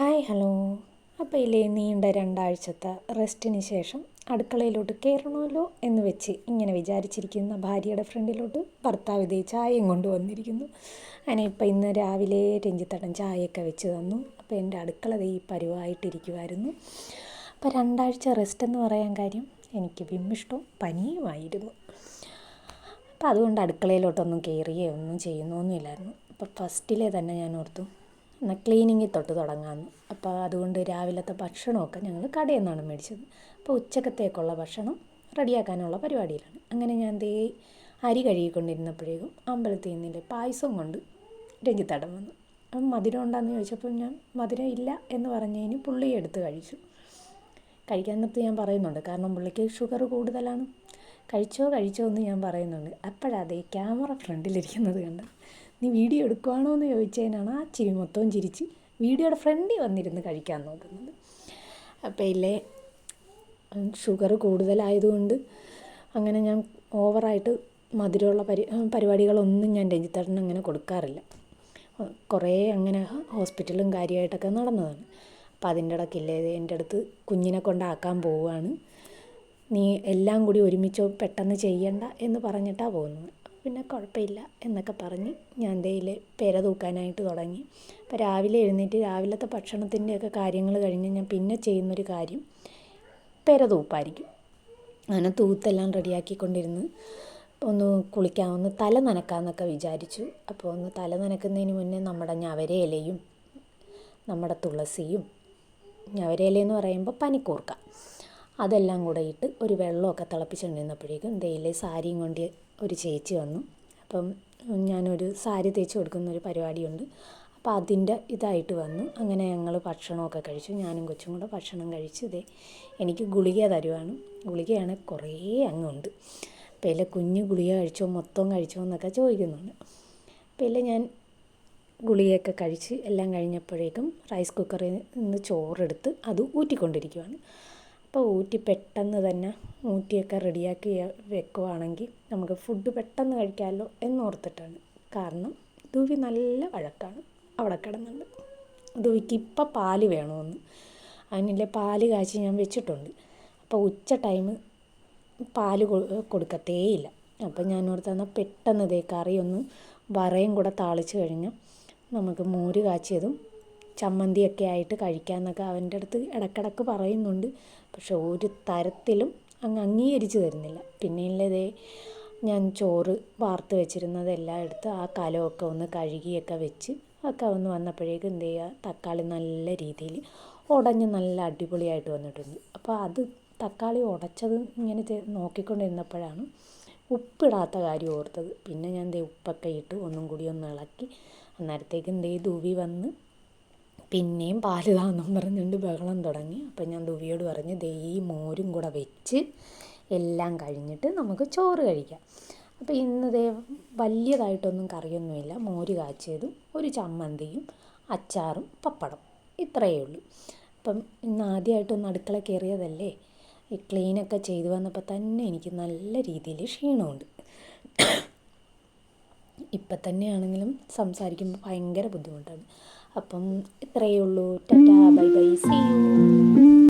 Hi hello. അപ്പോൾ ഇല്ലേ നീണ്ട രണ്ടാഴ്ചത്തെ റെസ്റ്റിന് ശേഷം അടുക്കളയിലോട്ട് കയറണമല്ലോ എന്ന് വെച്ച് ഇങ്ങനെ വിചാരിച്ചിരിക്കുന്ന ഭാര്യയുടെ ഫ്രണ്ടിലോട്ട് ഭർത്താവ് ഇതേ ചായയും കൊണ്ടുവന്നിരിക്കുന്നു അങ്ങനെ ഇപ്പം ഇന്ന് രാവിലെ രഞ്ജിത്തടൻ ചായയൊക്കെ വെച്ച് തന്നു. അപ്പോൾ എന്റെ അടുക്കള ഈ പരുവായിട്ടിരിക്കുമായിരുന്നു അപ്പോൾ രണ്ടാഴ്ച റെസ്റ്റ് എന്ന് പറയാൻ കാര്യം എനിക്ക് വിമ്മിഷ്ടവും പനിയുമായിരുന്നു. അപ്പോൾ അതുകൊണ്ട് അടുക്കളയിലോട്ടൊന്നും കയറിയേ ഒന്നും ചെയ്യുന്നൊന്നുമില്ലായിരുന്നു. അപ്പോൾ ഫസ്റ്റിലെ തന്നെ ഞാൻ ഓർത്തു എന്നാൽ ക്ലീനിങ്ങിൽ തൊട്ട് തുടങ്ങാമെന്ന് അപ്പോൾ അതുകൊണ്ട് രാവിലത്തെ ഭക്ഷണമൊക്കെ ഞങ്ങൾ കടയിൽ നിന്നാണ് മേടിച്ചത്. അപ്പോൾ ഉച്ചക്കത്തേക്കുള്ള ഭക്ഷണം റെഡിയാക്കാനുള്ള പരിപാടിയിലാണ്. അങ്ങനെ ഞാൻ ദേ അരി കഴുകിക്കൊണ്ടിരുന്നപ്പോഴേക്കും അമ്പലത്തിൽ നിന്നിന്റെ പായസം കൊണ്ട് രഞ്ജിത്തടം വന്നു. അപ്പം മധുരം ഉണ്ടെന്ന് ചോദിച്ചപ്പോൾ ഞാൻ മധുരം ഇല്ല എന്ന് പറഞ്ഞതിന് പുള്ളി എടുത്ത് കഴിച്ചു. കഴിക്കാൻ നിർത്ത് ഞാൻ പറയുന്നുണ്ട് കാരണം പുള്ളിക്ക് ഷുഗർ കൂടുതലാണ്. കഴിച്ചോ കഴിച്ചോ എന്ന് ഞാൻ പറയുന്നുണ്ട്. അപ്പോഴതേ ക്യാമറ ഫ്രണ്ടിലിരിക്കുന്നത് കണ്ട് നീ വീഡിയോ എടുക്കുവാണോ എന്ന് ചോദിച്ചതിനാണ് ആ ചിരി മൊത്തവും ചിരിച്ച് വീഡിയോയുടെ ഫ്രണ്ടിൽ വന്നിരുന്ന് കഴിക്കാൻ നോക്കുന്നത്. അപ്പോൾ ഇല്ലേ ഷുഗർ കൂടുതലായതുകൊണ്ട് അങ്ങനെ ഞാൻ ഓവറായിട്ട് മധുരമുള്ള പരി പരിപാടികളൊന്നും ഞാൻ രഞ്ജിത്തേട്ടന് അങ്ങനെ കൊടുക്കാറില്ല. കുറേ അങ്ങനെ ഹോസ്പിറ്റലും കാര്യമായിട്ടൊക്കെ നടന്നതാണ്. അപ്പം അതിന്റെ ഇടയ്ക്കില്ലേ എന്റെ അടുത്ത് കുഞ്ഞിനെ കൊണ്ടാക്കാൻ പോവുകയാണ്. നീ എല്ലാം കൂടി ഒരുമിച്ച് പെട്ടെന്ന് ചെയ്യണ്ട എന്ന് പറഞ്ഞിട്ടാണ് പോകുന്നത്. പിന്നെ കുഴപ്പമില്ല എന്നൊക്കെ പറഞ്ഞ് ഞാൻ ദേ പെര തൂക്കാനായിട്ട് തുടങ്ങി. അപ്പോൾ രാവിലെ എഴുന്നേറ്റ് രാവിലത്തെ ഭക്ഷണത്തിന്റെയൊക്കെ കാര്യങ്ങൾ കഴിഞ്ഞ് ഞാൻ പിന്നെ ചെയ്യുന്നൊരു കാര്യം പേര തൂപ്പായിരിക്കും. അങ്ങനെ തൂത്തെല്ലാം റെഡിയാക്കിക്കൊണ്ടിരുന്ന് ഒന്ന് കുളിക്കാമെന്ന് തല നനക്കാമെന്നൊക്കെ വിചാരിച്ചു. അപ്പോൾ ഒന്ന് തല നനക്കുന്നതിന് മുന്നേ നമ്മുടെ ഞവര ഇലയും നമ്മുടെ തുളസിയും ഞവര ഇലയെന്ന് പറയുമ്പോൾ പനിക്കൂർക്ക അതെല്ലാം കൂടെ ഇട്ട് ഒരു വെള്ളമൊക്കെ തിളപ്പിച്ചുകൊണ്ടിരുന്നപ്പോഴേക്കും തേയില സാരിയും കൊണ്ട് ഒരു ചേച്ചി വന്നു. അപ്പം ഞാനൊരു സാരി തേച്ച് കൊടുക്കുന്ന ഒരു പരിപാടിയുണ്ട്. അപ്പോൾ അതിന്റെ ഇതായിട്ട് വന്നു. അങ്ങനെ ഞങ്ങൾ ഭക്ഷണമൊക്കെ കഴിച്ചു. ഞാനും കൊച്ചും കൂടെ ഭക്ഷണം കഴിച്ചു. ഇതേ എനിക്ക് ഗുളിക തരുവാണ്. ഗുളികയാണ് കുറേ അങ്ങുണ്ട്. അപ്പോൾ ഇല്ല കുഞ്ഞ് ഗുളിക കഴിച്ചോ മൊത്തം കഴിച്ചോ എന്നൊക്കെ ചോദിക്കുന്നുണ്ട്. അപ്പോൾ ഇല്ല ഞാൻ ഗുളികയൊക്കെ കഴിച്ച് എല്ലാം കഴിഞ്ഞപ്പോഴേക്കും റൈസ് കുക്കറിൽ നിന്ന് ചോറെടുത്ത് അത് ഊറ്റിക്കൊണ്ടിരിക്കുവാണ്. അപ്പോൾ ഊറ്റി പെട്ടെന്ന് തന്നെ ഊറ്റിയൊക്കെ റെഡിയാക്കി വെക്കുവാണെങ്കിൽ നമുക്ക് ഫുഡ് പെട്ടെന്ന് കഴിക്കാമല്ലോ എന്നോർത്തിട്ടാണ്. കാരണം ധൂവി നല്ല വഴക്കാണ്. അവിടെ കിടന്നുണ്ട്. ധൂവിക്ക് ഇപ്പം പാൽ വേണമെന്ന്. അതിനില്ലേ പാൽ കാച്ചി ഞാൻ വെച്ചിട്ടുണ്ട്. അപ്പോൾ ഉച്ച ടൈം പാൽ കൊടുക്കത്തേയില്ല. അപ്പം ഞാൻ ഓർത്തെന്നാൽ പെട്ടെന്ന് ഇതേ കറി ഒന്ന് വറയും കൂടെ താളിച്ച് കഴിഞ്ഞാൽ നമുക്ക് മോര് കാച്ചിയതും ചമ്മന്തിയൊക്കെ ആയിട്ട് കഴിക്കാമെന്നൊക്കെ അവന്റെ അടുത്ത് ഇടക്കിടക്ക് പറയുന്നുണ്ട്. പക്ഷെ ഒരു തരത്തിലും അങ്ങ് അംഗീകരിച്ച് തരുന്നില്ല. പിന്നെയുള്ളതേ ഞാൻ ചോറ് വാർത്ത് വെച്ചിരുന്നതെല്ലാം എടുത്ത് ആ കലമൊക്കെ ഒന്ന് കഴുകിയൊക്കെ വെച്ച് ഒക്കെ ഒന്ന് വന്നപ്പോഴേക്കും എന്ത് ചെയ്യുക? തക്കാളി നല്ല രീതിയിൽ ഉടഞ്ഞ് നല്ല അടിപൊളിയായിട്ട് വന്നിട്ടുണ്ട്. അപ്പോൾ അത് തക്കാളി ഉടച്ചത് ഇങ്ങനെ നോക്കിക്കൊണ്ടിരുന്നപ്പോഴാണ് ഉപ്പിടാത്ത കാര്യം ഓർത്തത്. പിന്നെ ഞാൻ ദേ ഉപ്പൊക്കെ ഇട്ട് ഒന്നും കൂടി ഒന്ന് ഇളക്കി. അന്നേരത്തേക്ക് ദേ ദൂവി വന്ന് പിന്നെയും പാൽ താന്നും പറഞ്ഞുകൊണ്ട് ബഹളം തുടങ്ങി. അപ്പം ഞാൻ ദുവിയോട് പറഞ്ഞു ദേ ഈ മോരും കൂടെ വെച്ച് എല്ലാം കഴിഞ്ഞിട്ട് നമുക്ക് ചോറ് കഴിക്കാം. അപ്പോൾ ഇന്ന് ദേ വലിയതായിട്ടൊന്നും കറിയൊന്നുമില്ല. മോര് കാച്ചിയതും ഒരു ചമ്മന്തിയും അച്ചാറും പപ്പടം. ഇത്രയേ ഉള്ളൂ. അപ്പം ഇന്ന് ആദ്യമായിട്ടൊന്ന് അടുക്കള കയറിയതല്ലേ? ഈ ക്ലീനൊക്കെ ചെയ്തു വന്നപ്പോൾ തന്നെ എനിക്ക് നല്ല രീതിയിൽ ക്ഷീണമുണ്ട്. ഇപ്പം തന്നെയാണെങ്കിലും സംസാരിക്കുമ്പോൾ ഭയങ്കര ബുദ്ധിമുട്ടാണ്. അപ്പം ഇത്രയേ ഉള്ളൂ. Tata bye bye. See you